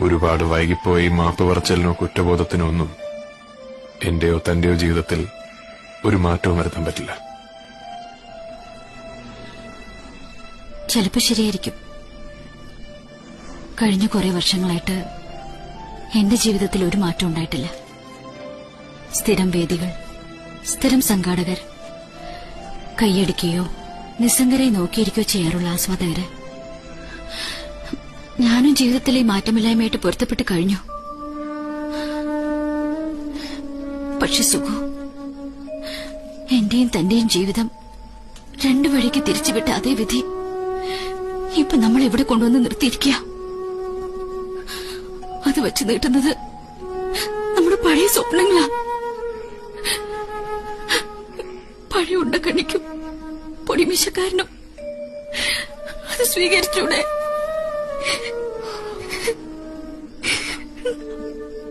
ഒരുപാട് വൈകിപ്പോയി മാപ്പ് പറച്ചലിനോ കുറ്റബോധത്തിനോ ഒന്നും എന്റെയോ തന്റെയോ ജീവിതത്തിൽ ഒരു മാറ്റവും വരുത്താൻ പറ്റില്ല. ചിലപ്പോ ശരിയായിരിക്കും. കഴിഞ്ഞ കുറെ വർഷങ്ങളായിട്ട് എന്റെ ജീവിതത്തിൽ ഒരു മാറ്റം ഉണ്ടായിട്ടില്ല. സ്ഥിരം വേദികൾ സ്ഥിരം സംഘാടകർ കൈയടിക്കുകയോ നിസ്സംഗരെ നോക്കിയിരിക്കുകയോ ചെയ്യാറുള്ള ആസ്വാദകര് ഞാനും ജീവിതത്തിലെ മാറ്റമില്ലായ്മയായിട്ട് പൊരുത്തപ്പെട്ട് കഴിഞ്ഞു. പക്ഷെ സുഖു എന്റെയും തന്റെയും ജീവിതം രണ്ടു വഴിക്ക് തിരിച്ചുവിട്ട അതേ വിധി ഇപ്പൊ നമ്മൾ ഇവിടെ കൊണ്ടുവന്ന് നിർത്തിയിരിക്കുക അത് വെച്ച് നീട്ടുന്നത് നമ്മുടെ പഴയ സ്വപ്നങ്ങളാ. പഴയ ഉണ്ടക്കണ്ണിക്കും പൊടിമിശക്കാരനും അത് സ്വീകരിച്ചൂടെ? Thank you.